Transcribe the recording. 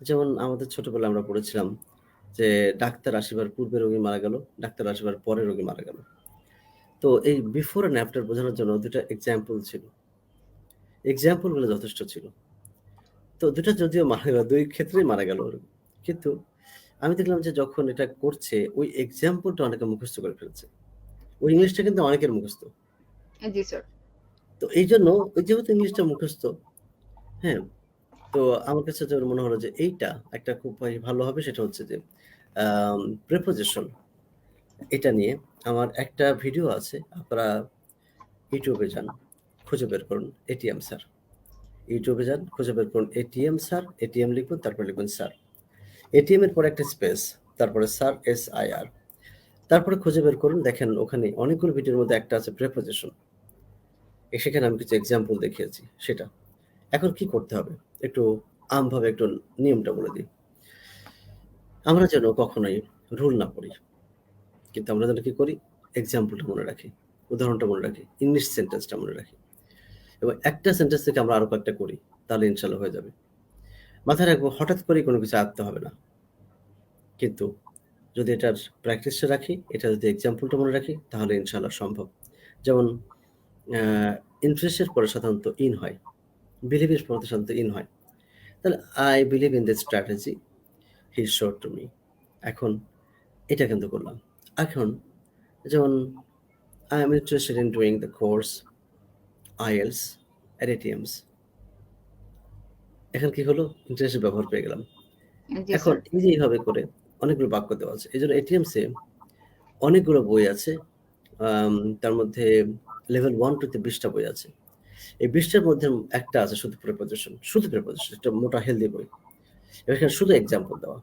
যেমন আমাদের ছোটবেলায় আমরা পড়েছিলাম যে, ডাক্তার আসিবার পূর্বে রোগী মারা গেল, ডাক্তার আসিবার পরে রোগী মারা গেল। তো এই বিফোর অ্যান্ড আফটার বোঝানোর জন্য ২ টা এক্সাম্পল ছিল। এক্সাম্পলগুলো যথেষ্ট ছিল। তো ২ টা যদিও মারা গেল, দুই ক্ষেত্রেই মারা গেল। কিন্তু আমি দেখলাম যে যখন এটা করছে ওই এক্সাম্পলটা অনেকে মুখস্থ করে ফেলছে। ওই ইংলিশটা কিন্তু অনেকের মুখস্থ। জি, স্যার। তো এইজন্য ওই যেহেতু ইংলিশটা মুখস্থ, হ্যাঁ? তো আমার কাছে যেটা মনে হলো যে এইটা একটা খুব ভালো হবে সেটা হচ্ছে যে প্রিপোজিশন এটা নিয়ে আমার একটা ভিডিও আছে। আপনারা ইউটিউবে যান, খুঁজে বের করুন এটিএম স্যার। ইউটিউবে যান, খুঁজে বের করুন এটিএম স্যার, এটিএম লিখুন, তারপর লিখুন স্যার। এটিএম এর পরে একটা স্পেস, তারপরে স্যার এস-আই-আর। তারপরে খুঁজে বের করুন দেখেন ওখানে অনেকগুলো ভিডিওর মধ্যে একটা আছে প্রিপোজিশন। সেখানে আমি কিছু এক্সাম্পল দেখিয়েছি সেটা। এখন কি করতে হবে? একটু আমভাবে একটু নিয়মটা বলে দিই। আমরা যেন কখনোই রুল না পড়ি। কিন্তু আমরা যেন কি করি? এক্সাম্পলটা মনে রাখি। উদাহরণটা মনে রাখি। ইংলিশ সেন্টেন্সটা মনে রাখি। এবং একটা সেন্টেন্স থেকে আমরা আরও কয়েকটা করি। তাহলে ইনশাআল্লাহ হয়ে যাবে। মাথায় রাখব হঠাৎ করেই কোনো কিছু আঁকতে হবে না। কিন্তু যদি এটার প্র্যাকটিসটা রাখি, এটা যদি এক্সাম্পলটা মনে রাখি তাহলে ইনশাল্লাহ সম্ভব। যেমন এর পরে সাধারণত ইন হয়। বিলিভ এর পরে সাধারণত ইন হয়। তাহলে I believe in this strategy he sure to me এখন এটা কিন্তু করলাম। এখন যেমন I am interested in doing the course IELTS at ATMs এখন কি হলো? ইন্টারেস্ট ব্যবহার পেয়ে গেলাম। এখন। এই যে এইভাবে করে অনেকগুলো বাক্য দেওয়া আছে। এই জন্য এটিএমসে অনেকগুলো বই আছে। তার মধ্যে লেভেল ওয়ান টু তে ২০ টা বই আছে। এই বৃষ্টির মধ্যে একটা আছে শুধু প্রিপোজিশন, শুধু প্রিপোজিশন একটা মোটা হেলদি বই। এখানে শুধু এক্সাম্পল দেওয়া।